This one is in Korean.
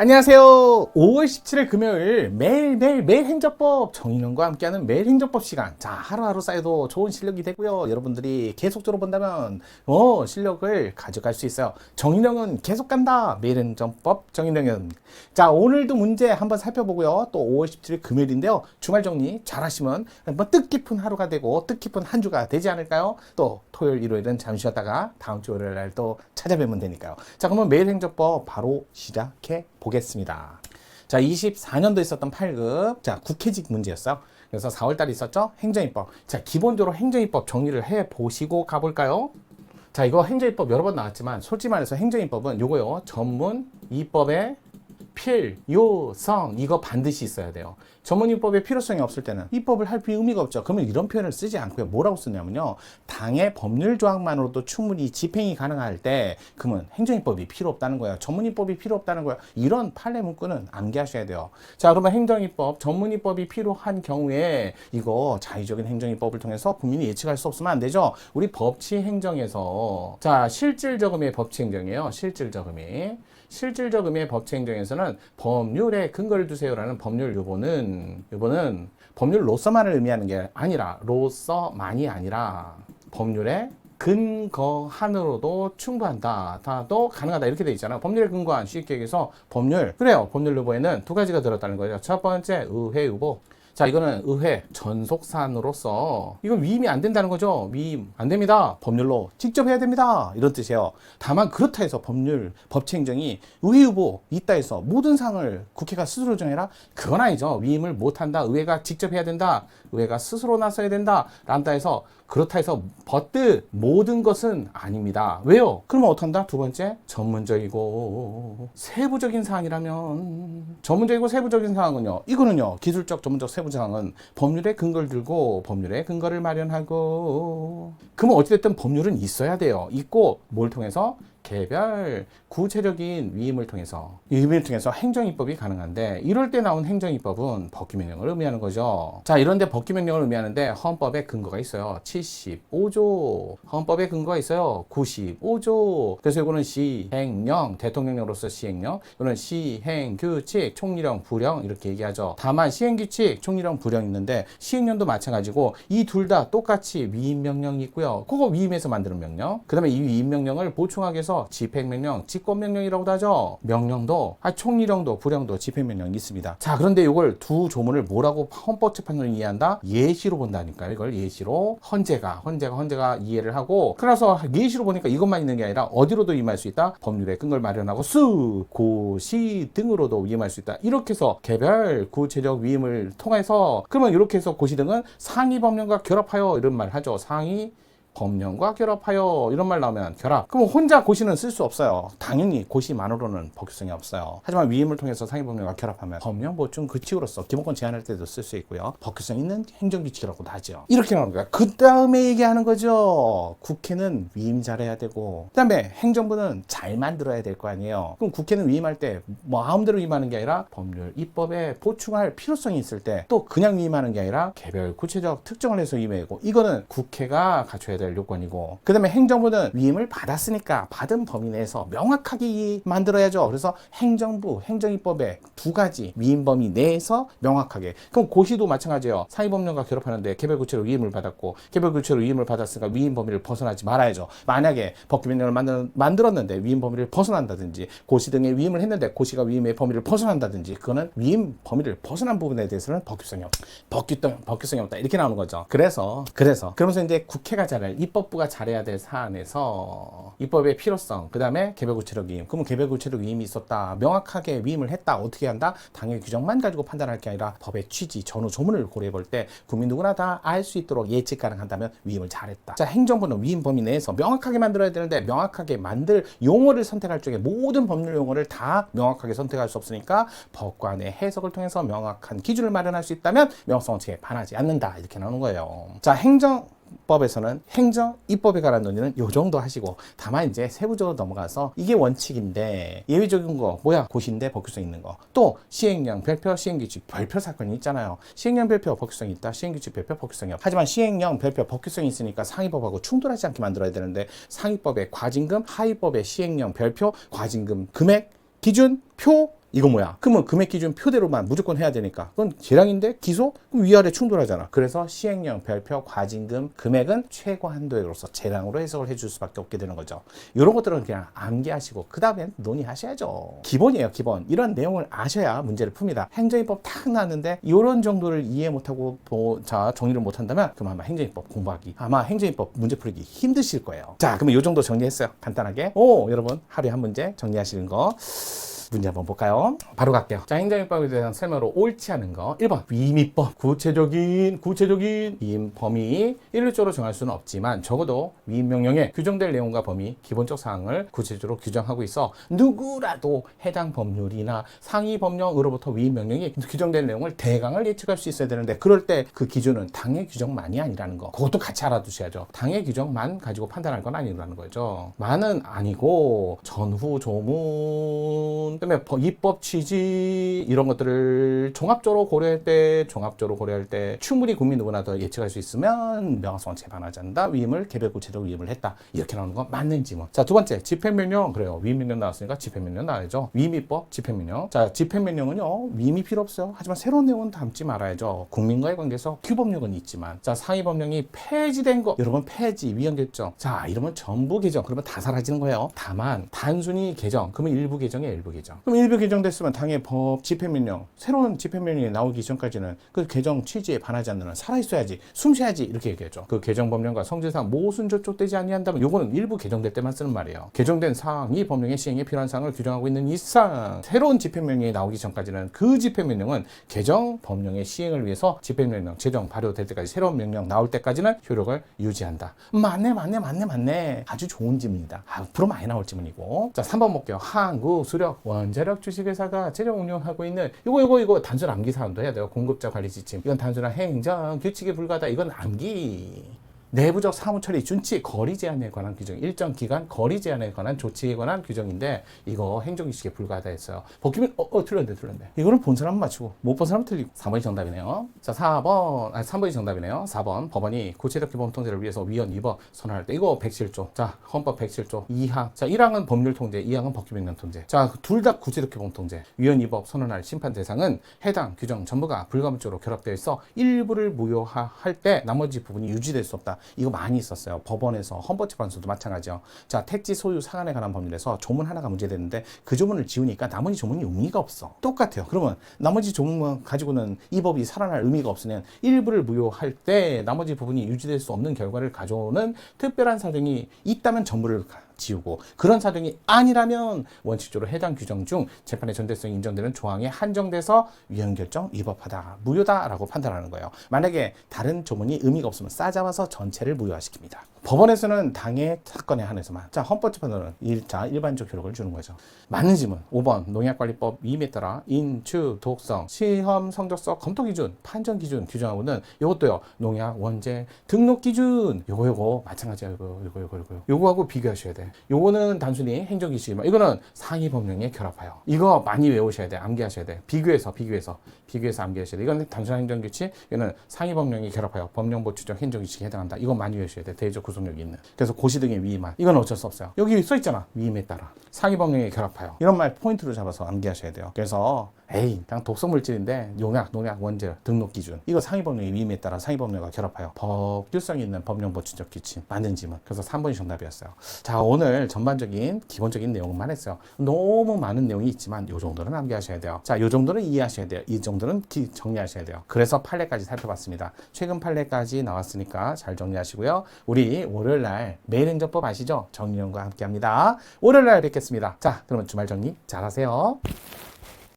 안녕하세요. 5월 17일 금요일 매일 매일 매일 행정법 정인원과 함께하는 매일 행정법 시간. 자, 하루하루 쌓여도 좋은 실력이 되고요. 여러분들이 계속적으로 본다면 어, 실력을 가져갈 수 있어요. 정인영은 계속 간다. 매일 행정법 정인영은. 자, 오늘도 문제 한번 살펴보고요. 또 5월 17일 금요일인데요. 주말 정리 잘 하시면 한번 뜻깊은 하루가 되고 뜻깊은 한 주가 되지 않을까요? 또 토요일, 일요일은 잠시 쉬었다가 다음 주 월요일 날 또 찾아뵈면 되니까요. 자, 그러면 매일 행정법 바로 시작해 보겠습니다. 자, 24년도 있었던 8급. 자, 국회직 문제였어요. 그래서 4월달에 있었죠? 행정입법. 자, 기본적으로 행정입법 정리를 해 보시고 가볼까요? 자, 이거 행정입법 여러 번 나왔지만 솔직히 말해서 행정입법은 요거요. 전문 입법의 필 요 성 이거 반드시 있어야 돼요. 전문입법의 필요성이 없을 때는 입법을 할 의미가 없죠. 그러면 이런 표현을 쓰지 않고요. 뭐라고 쓰냐면요. 당의 법률 조항만으로도 충분히 집행이 가능할 때 그러면 행정입법이 필요 없다는 거예요. 전문입법이 필요 없다는 거예요. 이런 판례 문구는 암기하셔야 돼요. 자, 그러면 행정입법, 전문입법이 필요한 경우에 이거 자의적인 행정입법을 통해서 국민이 예측할 수 없으면 안 되죠. 우리 법치 행정에서 자, 실질 저금의 법치 행정이에요. 실질 저금이. 실질적음의 법치행정에서는 법률에 근거를 두세요라는 법률 요번은 요번은 법률로서만을 의미하는 게 아니라 로서만이 아니라 법률에 근거한으로도 충분하다. 다도 가능하다. 이렇게 돼 있잖아요. 법률에 근거한 쉽게 얘기해서 법률. 그래요. 법률 요보에는 두 가지가 들었다는 거죠. 첫 번째 의회 요보. 자, 이거는 의회 전속사안으로서 이거 위임이 안 된다는 거죠. 위임 안 됩니다. 법률로 직접 해야 됩니다. 이런 뜻이에요. 다만 그렇다 해서 법률 법치행정이 의회 후보 있다 해서 모든 상을 국회가 스스로 정해라? 그건 아니죠. 위임을 못 한다. 의회가 직접 해야 된다. 의회가 스스로 나서야 된다. 란다 해서 그렇다 해서 버트 모든 것은 아닙니다. 왜요? 그러면 어떡한다? 두 번째, 전문적이고 세부적인 사항이라면 전문적이고 세부적인 사항은요. 이거는요. 기술적 전문적 세부 사항은 법률에 근거를 들고 법률에 근거를 마련하고 그러면 어찌됐든 법률은 있어야 돼요. 있고 뭘 통해서 개별 구체적인 위임을 통해서 위임을 통해서 행정입법이 가능한데 이럴 때 나온 행정입법은 법규명령을 의미하는 거죠. 자 이런데 법규명령을 의미하는데 헌법에 근거가 있어요. 75조 헌법에 근거가 있어요. 95조 그래서 이거는 시행령 대통령령으로서 시행령 이거는 시행규칙 총리령 부령 이렇게 얘기하죠. 다만 시행규칙 총리령 부령 있는데 시행령도 마찬가지고 이 둘 다 똑같이 위임 명령이 있고요. 그거 위임해서 만드는 명령 그 다음에 이 위임 명령을 보충하기 위해서 집행명령, 직권명령이라고도 하죠. 명령도, 아, 총리령도, 부령도 집행명령이 있습니다. 자, 그런데 이걸 두 조문을 뭐라고 헌법재판소는 이해한다? 예시로 본다니까. 이걸 예시로 헌재가, 헌재가, 헌재가 이해를 하고, 그래서 예시로 보니까 이것만 있는 게 아니라 어디로도 임할 수 있다? 법률에 근거를 마련하고 수, 고시 등으로도 위임할 수 있다. 이렇게 해서 개별 구체적 위임을 통해서 그러면 이렇게 해서 고시 등은 상위 법령과 결합하여 이런 말 하죠. 상위 법령과 결합하여 이런 말 나오면 결합. 그럼 혼자 고시는 쓸 수 없어요. 당연히 고시만으로는 법규성이 없어요. 하지만 위임을 통해서 상위법령과 결합하면 법령 보충 규칙으로서 기본권 제한할 때도 쓸 수 있고요. 법규성 있는 행정규칙이라고도 하죠. 이렇게 나오는 거야. 그 다음에 얘기하는 거죠. 국회는 위임 잘해야 되고 그 다음에 행정부는 잘 만들어야 될 거 아니에요. 그럼 국회는 위임할 때 마음대로 위임하는 게 아니라 법률 입법에 보충할 필요성이 있을 때 또 그냥 위임하는 게 아니라 개별 구체적 특정을 해서 위임하고 이거는 국회가 갖춰야 될 요건이고 그 다음에 행정부는 위임을 받았으니까 받은 범위 내에서 명확하게 만들어야죠. 그래서 행정부, 행정입법에 두 가지 위임 범위 내에서 명확하게 그럼 고시도 마찬가지예요. 사회법령과 결합하는데 개별구체로 위임을 받았고 개별구체로 위임을 받았으니까 위임 범위를 벗어나지 말아야죠. 만약에 법규명령을 만들, 만들었는데 위임 범위를 벗어난다든지 고시 등의 위임을 했는데 고시가 위임의 범위를 벗어난다든지 그거는 위임 범위를 벗어난 부분에 대해서는 법규성이 없다. 법규성, 법규성이 없다. 이렇게 나오는 거죠. 그래서 그래서 그러면서 이제 국회가 잘할 입법부가 잘해야 될 사안에서 입법의 필요성, 그 다음에 개별구체적 위임. 그러면 개별구체적 위임이 있었다. 명확하게 위임을 했다. 어떻게 한다? 당일 규정만 가지고 판단할 게 아니라 법의 취지, 전후 조문을 고려해 볼 때 국민 누구나 다 알 수 있도록 예측 가능한다면 위임을 잘했다. 자, 행정부는 위임 범위 내에서 명확하게 만들어야 되는데 명확하게 만들 용어를 선택할 적에 모든 법률 용어를 다 명확하게 선택할 수 없으니까 법관의 해석을 통해서 명확한 기준을 마련할 수 있다면 명성치에 반하지 않는다. 이렇게 나오는 거예요. 자, 행정 법에서는 행정 입법에 관한 논의는 요 정도 하시고 다만 이제 세부적으로 넘어가서 이게 원칙인데 예외적인 거 뭐야 고시인데 법규성 있는 거 또 시행령 별표 시행규칙 별표 사건이 있잖아요 시행령 별표 법규성이 있다 시행규칙 별표 법규성이 없다 하지만 시행령 별표 법규성이 있으니까 상위법하고 충돌하지 않게 만들어야 되는데 상위법의 과징금 하위법의 시행령 별표 과징금 금액 기준 표 이거 뭐야? 그러면 금액 기준 표대로만 무조건 해야 되니까 그건 재량인데 기소? 그럼 위아래 충돌하잖아. 그래서 시행령, 별표, 과징금, 금액은 최고 한도액으로서 재량으로 해석을 해줄 수밖에 없게 되는 거죠. 이런 것들은 그냥 암기하시고 그 다음엔 논의하셔야죠. 기본이에요, 기본. 이런 내용을 아셔야 문제를 풉니다. 행정입법 탁 나왔는데 이런 정도를 이해 못하고 뭐, 자 정리를 못한다면 그럼 아마 행정입법 공부하기 아마 행정입법 문제 풀기 힘드실 거예요. 자, 그러면 이 정도 정리했어요. 간단하게. 오, 여러분 하루에 한 문제 정리하시는 거. 문제 한번 볼까요? 바로 갈게요. 자, 행정입법에 대한 설명으로 옳지 않은 거. 1번. 위임입법. 구체적인, 구체적인 위임 범위 일률적으로 정할 수는 없지만 적어도 위임 명령에 규정될 내용과 범위, 기본적 사항을 구체적으로 규정하고 있어 누구라도 해당 법률이나 상위 법령으로부터 위임 명령이 규정된 내용을 대강을 예측할 수 있어야 되는데 그럴 때 그 기준은 당의 규정만이 아니라는 거. 그것도 같이 알아두셔야죠. 당의 규정만 가지고 판단할 건 아니라는 거죠. 만은 아니고 전후 조문 법- 입법 취지 이런 것들을 종합적으로 고려할 때 종합적으로 고려할 때 충분히 국민 누구나 더 예측할 수 있으면 명확성을 재반하지 않는다. 위임을 개별 구체적 위임을 했다. 이렇게 나오는 건 맞는지 뭐 자두 번째. 집행명령. 그래요. 위임명령 나왔으니까 집행명령 나와야죠. 위임입법 집행명령. 자 집행명령은요 위임이 필요 없어요. 하지만 새로운 내용은 담지 말아야죠. 국민과의 관계에서 규법령은 있지만. 자 상위 법령이 폐지된 거. 여러분 폐지 위헌 결정. 자 이러면 전부 개정. 그러면 다 사라지는 거예요. 다만 단순히 개정. 그러면 일부 개정이에요 일부 개정 그럼 일부 개정됐으면 당의 법 집행명령 새로운 집행명령이 나오기 전까지는 그 개정 취지에 반하지 않는 한 살아있어야지 숨 쉬어야지 이렇게 얘기하죠. 그 개정 법령과 성질상 모순 저촉되지 아니한다면 요거는 일부 개정될 때만 쓰는 말이에요. 개정된 사항이 법령의 시행에 필요한 사항을 규정하고 있는 이상 새로운 집행명령이 나오기 전까지는 그 집행명령은 개정 법령의 시행을 위해서 집행명령 제정 발효될 때까지 새로운 명령 나올 때까지는 효력을 유지한다. 맞네 맞네 맞네 맞네. 아주 좋은 질문이다. 앞으로 많이 나올 질문이고. 자 3번 볼게요. 한국 수력 원 자력 주식회사가 재정 운영하고 있는 이거 이거 이거 단순 암기 사항도 해야 돼요. 공급자 관리 지침. 이건 단순한 행정 규칙에 불과하다. 이건 암기 내부적 사무 처리 준치 거리 제한에 관한 규정 일정 기간 거리 제한에 관한 조치에 관한 규정인데 이거 행정규칙에 불과하다 했어요 벗기면 어, 어 틀렸네 틀렸네. 이거는 본 사람 맞추고 못 본 사람 틀리고. 4번이 정답이네요. 자 4번 아니 3번이 정답이네요. 4번 법원이 구체적 기본 통제를 위해서 위헌 위법 선언할 때 이거 107조. 자 헌법 107조 2항. 자 1항은 법률 통제 2항은 법규명령 통제. 자 둘 다 구체적 기본 통제. 위헌 위법 선언할 심판 대상은 해당 규정 전부가 불가분적으로 결합되어 있어 일부를 무효화할 때 나머지 부분이 유지될 수 없다 이거 많이 있었어요. 법원에서 헌법 재판소도 마찬가지요. 자, 택지 소유 상한에 관한 법률에서 조문 하나가 문제됐는데 그 조문을 지우니까 나머지 조문이 의미가 없어. 똑같아요. 그러면 나머지 조문만 가지고는 이 법이 살아날 의미가 없으면 일부를 무효할 때 나머지 부분이 유지될 수 없는 결과를 가져오는 특별한 사정이 있다면 전부를 가- 지우고 그런 사정이 아니라면 원칙적으로 해당 규정 중 재판의 전대성이 인정되는 조항에 한정돼서 위헌 결정 위법하다 무효다라고 판단하는 거예요. 만약에 다른 조문이 의미가 없으면 싸잡아서 전체를 무효화시킵니다. 법원에서는 당의 사건에 한해서만 자 헌법재판소는 일자 일반적 효력을 주는 거죠. 맞는 질문 5번 농약관리법 위임에 따라 인추 독성 시험 성적서 검토 기준 판정 기준 규정하고는 이것도요 농약 원재 등록 기준 요거 요거 마찬가지야 요거 요거 요거 요거 요거하고 비교하셔야 돼. 요 거는 단순히 행정기시지만 이거는 상위 법령에 결합해요. 이거 많이 외우셔야 돼. 암기하셔야 돼. 비교해서 비교해서 비교해서 암기하셔야 돼. 이건 단순한 행정규칙, 이거는 상위 법령이 결합하여 법령 보충적 행정규칙에 해당한다. 이거 많이 외우셔야 돼. 대외적 구속력이 있는. 그래서 고시 등의 위임한. 이건 어쩔 수 없어요. 여기 써 있잖아. 위임에 따라 상위 법령에 결합하여. 이런 말 포인트로 잡아서 암기하셔야 돼요. 그래서 에이 그냥 독성 물질인데 용약, 농약, 원재 등록 기준 이거 상위 법령의 위임에 따라 상위 법령과 결합하여 법규성 있는 법령 보충적 규칙 맞는 지문. 그래서 3번이 정답이었어요. 자 오늘 전반적인 기본적인 내용만 했어요. 너무 많은 내용이 있지만 요 정도는 암기하셔야 돼요. 자, 요 정도는 이해하셔야 돼요. 이 정도는 기- 정리하셔야 돼요. 그래서 판례까지 살펴봤습니다. 최근 판례까지 나왔으니까 잘 정리하시고요. 우리 월요일 날 매일 행정법 아시죠? 정리원과 함께합니다. 월요일 날 뵙겠습니다. 자, 그러면 주말 정리 잘하세요.